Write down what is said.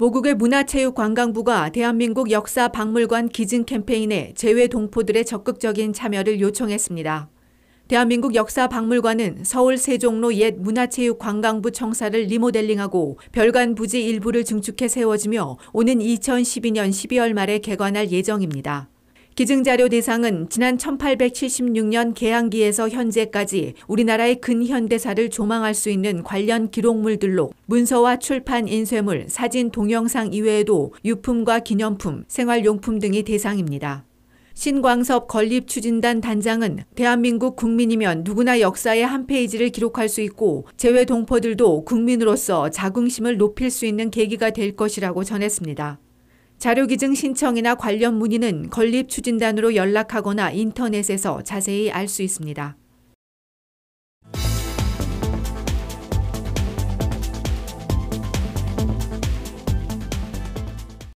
모국의 문화체육관광부가 대한민국 역사 박물관 기증 캠페인에 재외 동포들의 적극적인 참여를 요청했습니다. 대한민국 역사 박물관은 서울 세종로 옛 문화체육관광부 청사를 리모델링하고 별관 부지 일부를 증축해 세워지며 오는 2012년 12월 말에 개관할 예정입니다. 기증자료 대상은 지난 1876년 개항기에서 현재까지 우리나라의 근현대사를 조망할 수 있는 관련 기록물들로 문서와 출판 인쇄물, 사진, 동영상 이외에도 유품과 기념품, 생활용품 등이 대상입니다. 신광섭 건립추진단 단장은 대한민국 국민이면 누구나 역사의 한 페이지를 기록할 수 있고 재외 동포들도 국민으로서 자긍심을 높일 수 있는 계기가 될 것이라고 전했습니다. 자료기증 신청이나 관련 문의는 건립추진단으로 연락하거나 인터넷에서 자세히 알 수 있습니다.